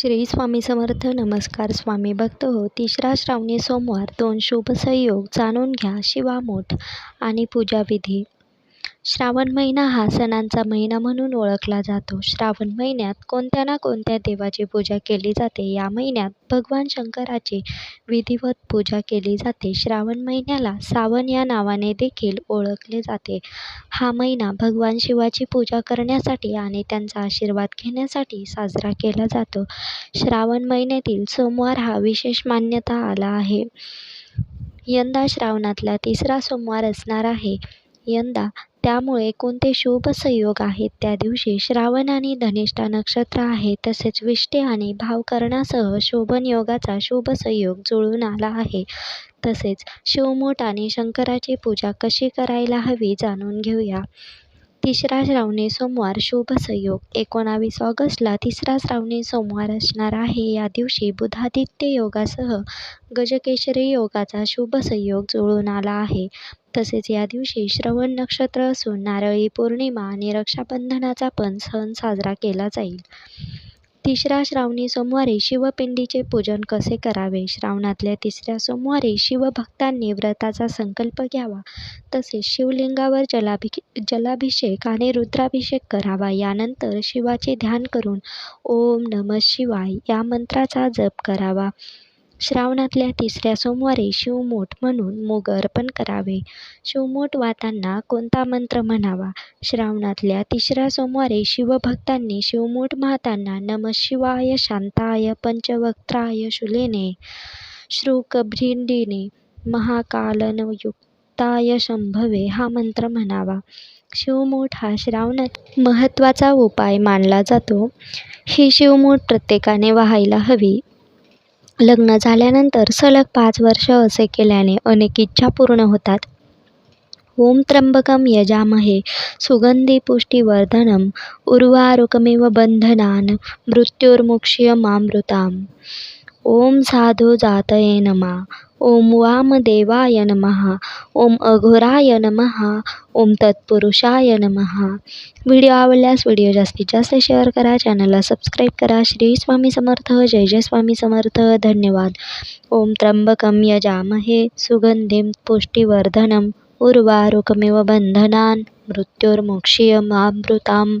श्री स्वामी समर्थ. नमस्कार स्वामी भक्त हो. तिसरा श्रावणी सोमवार दोन शुभ संयोग जाणून घ्या. शिवामोठ आणि पूजाविधी श्रावण महिना हा सणांचा महिना म्हणून ओळखला जातो. श्रावण महिन्यात कोणत्या ना कोणत्या देवाची पूजा केली जाते या महिन्यात भगवान शंकराची विधिवत पूजा केली जाते. श्रावण महिन्याला सावन या नावाने देखील ओळखले जाते. हा महिना भगवान शिवाची पूजा करण्यासाठी आणि त्यांचा आशीर्वाद घेण्यासाठी साजरा केला जातो. श्रावण महिन्यातील सोमवार हा विशेष मान्यता आला आहे. यंदा श्रावणातला तिसरा सोमवार असणार आहे. यंदा त्यामुळे कोणते शुभ संयोग आहेत? त्या दिवशी श्रावण आणि धनिष्ठा नक्षत्र आहे तसेच विष्टे आणि भावकरणासह शोभन योगाचा शुभ संयोग जुळून आला आहे. तसेच शिवमोठ आणि शंकराची पूजा कशी करायला हवी जाणून घेऊया. तिसरा श्रावणी सोमवार शुभ संयोग. एकोणावीस ऑगस्टला तिसरा श्रावणी सोमवार असणार आहे. या दिवशी बुधादित्य योगासह गजकेशरी योगाचा शुभ संयोग जुळून आला आहे. तसेच या दिवशी श्रवण नक्षत्र असून नारळी पौर्णिमा आणि रक्षाबंधनाचा पण सण साजरा केला जाईल. तिसऱ्या श्रावणी सोमवारी शिवपिंडीचे पूजन कसे करावे? श्रावणातल्या तिसऱ्या सोमवारी शिवभक्तांनी व्रताचा संकल्प घ्यावा. तसेच शिवलिंगावर जलाभि जलाभिषेक आणि रुद्राभिषेक करावा. यानंतर शिवाचे ध्यान करून ओम नम शिवाय या मंत्राचा जप करावा. श्रावणातल्या तिसऱ्या सोमवारी शिवमोठ म्हणून मूग अर्पण करावे. शिवमोठ वाहताना कोणता मंत्र म्हणावा? श्रावणातल्या तिसऱ्या सोमवारी शिवभक्तांनी शिवमोठ वाहताना नम शिवाय शांताय पंचवक्त्राय शूलेने श्रुकभृंडीने महाकालनयुक्ताय शंभवे हा मंत्र म्हणावा. शिवमोठ हा श्रावणात महत्त्वाचा उपाय मानला जातो. ही शिवमूठ प्रत्येकाने व्हायला हवी. लग्न झाल्यानंतर सलग पाच वर्ष असे केल्याने अनेक इच्छा पूर्ण होतात. ओम त्र्यंबकम यजामहे सुगंधी पुष्टिवर्धनम उर्वारुकमेव बंधनान मृत्युर्मुक्ष्यमामृताम. ओम साधो जातये नमा। ओम वामदेवाय नमः। ओम अघोराय नमः। ओम तत्पुरुषाय नमः। व्हिडिओ आवडल्यास व्हिडिओ जास्तीत जास्त शेअर करा चॅनलला सबस्क्राईब करा. श्री स्वामी समर्थ जय जय स्वामी समर्थ. धन्यवाद. ओम त्र्यंबकम यजामहे सुगंधिम पुष्टिवर्धनम उर्वारुकमेव बंधनान मृत्युर्मुक्षीयमामृताम